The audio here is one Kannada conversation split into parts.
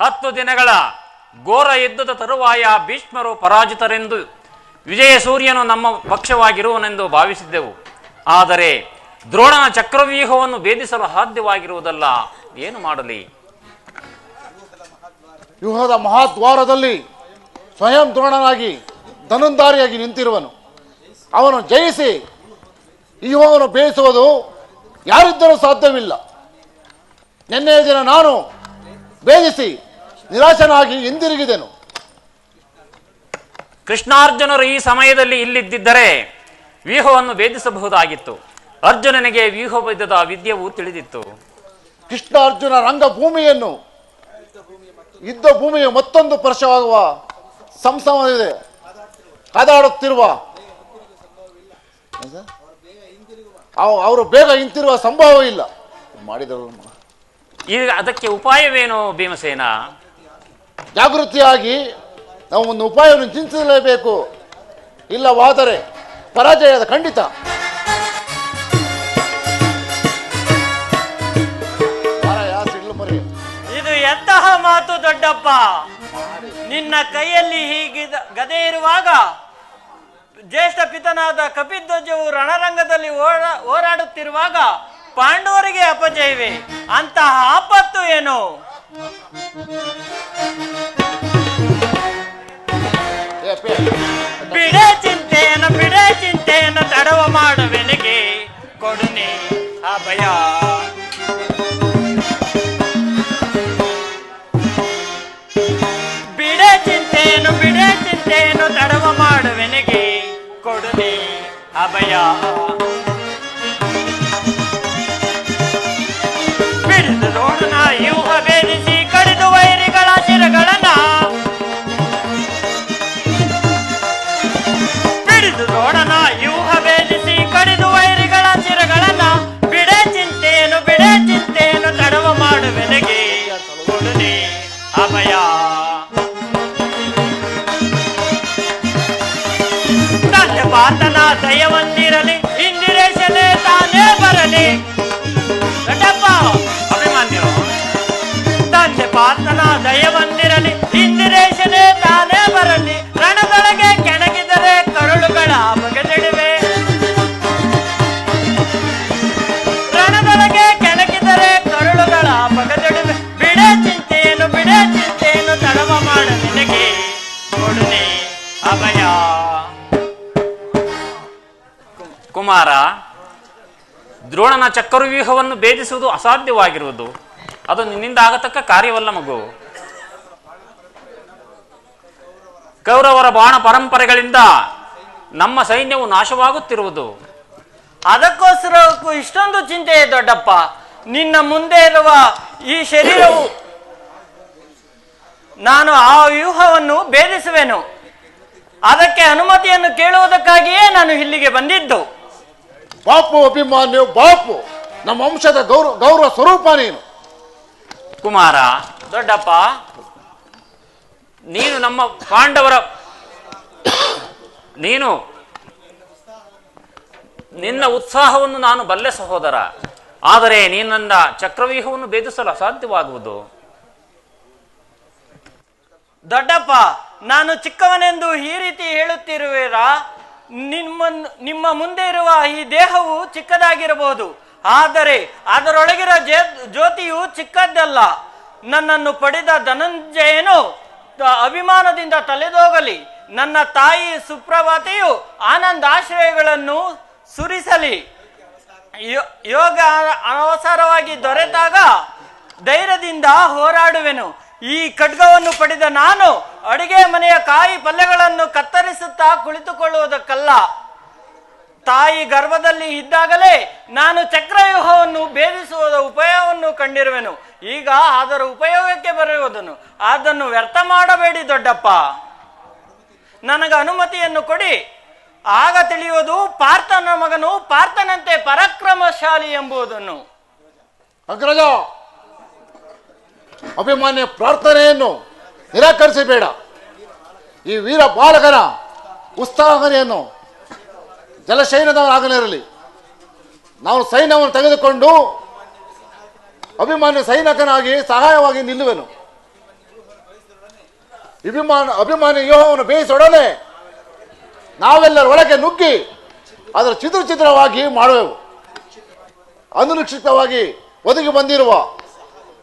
ಹತ್ತು ದಿನಗಳ ಘೋರ ಯುದ್ಧದ ತರುವಾಯ ಭೀಷ್ಮರು ಪರಾಜಿತರೆಂದು ವಿಜಯ ಸೂರ್ಯನು ನಮ್ಮ ಪಕ್ಷವಾಗಿರುವನೆಂದು ಭಾವಿಸಿದ್ದೆವು. ಆದರೆ ದ್ರೋಣನ ಚಕ್ರವ್ಯೂಹವನ್ನು ಭೇದಿಸಲು ಸಾಧ್ಯವಾಗಿರುವುದಲ್ಲ, ಏನು ಮಾಡಲಿ? ವ್ಯೂಹದ ಮಹಾದ್ವಾರದಲ್ಲಿ ಸ್ವಯಂ ದ್ರೋಣನಾಗಿ ಧನುಂಧಾರಿಯಾಗಿ ನಿಂತಿರುವನು. ಅವನು ಜಯಿಸಿ ವ್ಯೂಹವನ್ನು ಬೇಯಿಸುವುದು ಯಾರಿದ್ದರೂ ಸಾಧ್ಯವಿಲ್ಲ. ನಿನ್ನೆಯ ದಿನ ನಾನು ಭೇದಿಸಿ ನಿರಾಶನಾಗಿ ಹಿಂದಿರುಗಿದೆನು ಕೃಷ್ಣಾರ್ಜುನರು ಈ ಸಮಯದಲ್ಲಿ ಇಲ್ಲಿದ್ದರೆ ವ್ಯೂಹವನ್ನು ಭೇದಿಸಬಹುದಾಗಿತ್ತು. ಅರ್ಜುನನಿಗೆ ವ್ಯೂಹ ಯುದ್ಧದ ವಿದ್ಯೆಯು ತಿಳಿದಿತ್ತು. ಕೃಷ್ಣಾರ್ಜುನ ರಂಗಭೂಮಿಯನ್ನು ಯುದ್ಧ ಭೂಮಿಯ ಮತ್ತೊಂದು ಪರ್ಶವಾಗುವ ಸಂಸಮವಿದೆ ಕಾದಾಡುತ್ತಿರುವ? ಅವರು ಬೇಗ ಹಿಂತಿರುವ ಸಂಭವ ಇಲ್ಲ. ಮಾಡಿದರು. ಈಗ ಅದಕ್ಕೆ ಉಪಾಯವೇನು ಭೀಮಸೇನ? ಜಾಗೃತಿಯಾಗಿ ನಾವು ಒಂದು ಉಪಾಯವನ್ನು ಚಿಂತಿಸಲೇಬೇಕು. ಇಲ್ಲವಾದರೆ ಪರಾಜಯದ ಖಂಡಿತ. ಇದು ಎಂತಹ ಮಾತು ದೊಡ್ಡಪ್ಪ? ನಿನ್ನ ಕೈಯಲ್ಲಿ ಹೀಗಿದ ಗದೆ ಇರುವಾಗ ಜ್ಯೇಷ್ಠ ಪಿತನಾದ ಕಪಿಧ್ವಜವು ರಣರಂಗದಲ್ಲಿ ಓಡ- ಹೋರಾಡುತ್ತಿರುವಾಗ ಪಾಂಡವರಿಗೆ ಅಪಜಯವೇ. ಅಂತಹ ಆಪತ್ತು ಏನು? ಏ, ಪೇ. ಬಿಡೆ ಚಿಂತೆಯನ್ನು ಬಿಡೆ ಚಿಂತೆಯನ್ನು ತಡವ ಮಾಡುವೆನಿಗೆ ಕೊಡುನೆ ಅಭಯ ಬಿಡೆ ಚಿಂತೆಯನ್ನು ಬಿಡೆ ಚಿಂತೆಯನ್ನು ತಡವ ಮಾಡುವೆನಿಗೆ ಕೊಡುನೆ ಅಭಯ ಬಿಡಿದು ನೋಡನ ಯೂಹ ಭೇದಿಸಿ ತಂದೆ ಪಾತನ ದಯವೊಂದಿರಲಿ ಇಂದಿರೇಶನೇ ತಾನೇ ಬರಲಿ ದೊಡ್ಡಪ್ಪ ಅಭಿಮನ್ಯು ತಂದೆ ಪಾತನ ದಯವೊಂದಿರಲಿ ಕುಮಾರ, ದ್ರೋಣನ ಚಕ್ರವ್ಯೂಹವನ್ನು ಭೇದಿಸುವುದು ಅಸಾಧ್ಯವಾಗಿರುವುದು. ಅದು ನಿನ್ನಿಂದ ಆಗತಕ್ಕ ಕಾರ್ಯವಲ್ಲ ಮಗು. ಕೌರವರ ಬಾಣ ಪರಂಪರೆಗಳಿಂದ ನಮ್ಮ ಸೈನ್ಯವು ನಾಶವಾಗುತ್ತಿರುವುದು. ಅದಕ್ಕೋಸ್ಕರಕ್ಕೂ ಇಷ್ಟೊಂದು ಚಿಂತೆ ದೊಡ್ಡಪ್ಪ. ನಿನ್ನ ಮುಂದೆ ಇರುವ ಈ ಶರೀರವು ನಾನು ಆ ವ್ಯೂಹವನ್ನು ಭೇದಿಸುವೆನು. ಅದಕ್ಕೆ ಅನುಮತಿಯನ್ನು ಕೇಳುವುದಕ್ಕಾಗಿಯೇ ನಾನು ಇಲ್ಲಿಗೆ ಬಂದಿದ್ದು. ಬಾಪು ಅಭಿಮಾನ್ಯು ಬಾಪು. ನಮ್ಮ ವಂಶದ ಗೌರವ ಗೌರವ ಸ್ವರೂಪ ನೀನು. ಕುಮಾರ, ದೊಡ್ಡಪ್ಪ, ನೀನು ನಮ್ಮ ಪಾಂಡವರ, ನೀನು, ನಿನ್ನ ಉತ್ಸಾಹವನ್ನು ನಾನು ಬಲ್ಲೆ ಸಹೋದರ. ಆದರೆ ನಿನ್ನ ಚಕ್ರವ್ಯೂಹವನ್ನು ಭೇದಿಸಲು ಅಸಾಧ್ಯವಾಗುವುದು. ದೊಡ್ಡಪ್ಪ, ನಾನು ಚಿಕ್ಕವನೆಂದು ಈ ರೀತಿ ಹೇಳುತ್ತಿರುವಿರಾ? ನಿಮ್ಮ ನಿಮ್ಮ ಮುಂದೆ ಇರುವ ಈ ದೇಹವು ಚಿಕ್ಕದಾಗಿರಬಹುದು. ಆದರೆ ಅದರೊಳಗಿರೋ ಜ್ಯೋ ಜ್ಯೋತಿಯು ಚಿಕ್ಕದ್ದಲ್ಲ. ನನ್ನನ್ನು ಪಡೆದ ಧನಂಜಯನು ಅಭಿಮಾನದಿಂದ ತಲೆದೋಗಲಿ. ನನ್ನ ತಾಯಿ ಸುಪ್ರಭಾತೆಯು ಆನಂದ ಆಶ್ರಯಗಳನ್ನು ಸುರಿಸಲಿ ಯೋಗ ಅವಸರವಾಗಿ ದೊರೆತಾಗ ಧೈರ್ಯದಿಂದ ಹೋರಾಡುವೆನು. ಈ ಖಡ್ಗವನ್ನು ಪಡೆದ ನಾನು ಅಡಿಗೆ ಮನೆಯ ಕಾಯಿ ಪಲ್ಯಗಳನ್ನು ಕತ್ತರಿಸುತ್ತಾ ಕುಳಿತುಕೊಳ್ಳುವುದಕ್ಕಲ್ಲ. ತಾಯಿ ಗರ್ಭದಲ್ಲಿ ಇದ್ದಾಗಲೇ ನಾನು ಚಕ್ರವ್ಯೂಹವನ್ನು ಭೇದಿಸುವುದ ಉಪಯೋಗವನ್ನು ಕಂಡಿರುವೆನು. ಈಗ ಅದರ ಉಪಯೋಗಕ್ಕೆ ಬರುವುದನ್ನು ಅದನ್ನು ವ್ಯರ್ಥ ಮಾಡಬೇಡಿ ದೊಡ್ಡಪ್ಪ. ನನಗೆ ಅನುಮತಿಯನ್ನು ಕೊಡಿ. ಆಗ ತಿಳಿಯುವುದು ಪಾರ್ಥನ ಮಗನು ಪಾರ್ಥನಂತೆ ಪರಾಕ್ರಮಶಾಲಿ ಎಂಬುದನ್ನು. ಅಗ್ರಜ, ಅಭಿಮಾನ್ಯ ಪ್ರಾರ್ಥನೆಯನ್ನು ನಿರಾಕರಿಸಬೇಡ. ಈ ವೀರ ಬಾಲಕನ ಉತ್ಸಾಹನೆಯನ್ನು ಜಲಶೈನದವನಾಗಲಿರಲಿ ನಾವು ಸೈನ್ಯವನ್ನು ತೆಗೆದುಕೊಂಡು ಅಭಿಮಾನಿ ಸೈನಿಕನಾಗಿ ಸಹಾಯವಾಗಿ ನಿಲ್ಲುವೆನು. ಅಭಿಮಾನ, ಅಭಿಮಾನಿ ಯೋಹವನ್ನು ಬೇಯಿಸೊಡನೆ ನಾವೆಲ್ಲರ ಒಳಗೆ ನುಗ್ಗಿ ಅದರ ಚಿತ್ರ ಚಿತ್ರವಾಗಿ ಮಾಡುವೆವು. ಅನುರಕ್ಷಿತವಾಗಿ ಒದಗಿ ಬಂದಿರುವ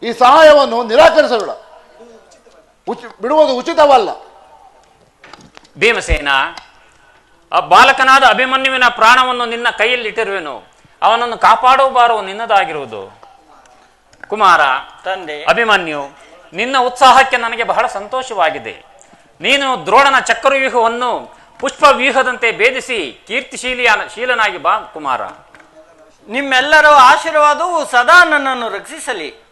ಈ ಸಹಾಯವನ್ನು ನಿರಾಕರಿಸಬೇಡ. ಉಚಿ ಬಿಡುವುದು ಉಚಿತವಲ್ಲ. ಭೀಮಸೇನ ಆ ಬಾಲಕನಾದ ಅಭಿಮನ್ಯುವಿನ ಪ್ರಾಣವನ್ನು ನಿನ್ನ ಕೈಯಲ್ಲಿ ಇಟ್ಟಿರುವೆನು ಅವನನ್ನು ಕಾಪಾಡುವ ಭಾರವು ನಿನ್ನದಾಗಿರುವುದು. ಕುಮಾರ ತಂದೆ ಅಭಿಮನ್ಯು ನಿನ್ನ ಉತ್ಸಾಹಕ್ಕೆ ನನಗೆ ಬಹಳ ಸಂತೋಷವಾಗಿದೆ. ನೀನು ದ್ರೋಣನ ಚಕ್ರವ್ಯೂಹವನ್ನು ಪುಷ್ಪ ವ್ಯೂಹದಂತೆ ಭೇದಿಸಿ ಕೀರ್ತಿಶೀಲಿಯ ಶೀಲನಾಗಿ ಬಾ ಕುಮಾರ. ನಿಮ್ಮೆಲ್ಲರ ಆಶೀರ್ವಾದವು ಸದಾ ನನ್ನನ್ನು ರಕ್ಷಿಸಲಿ.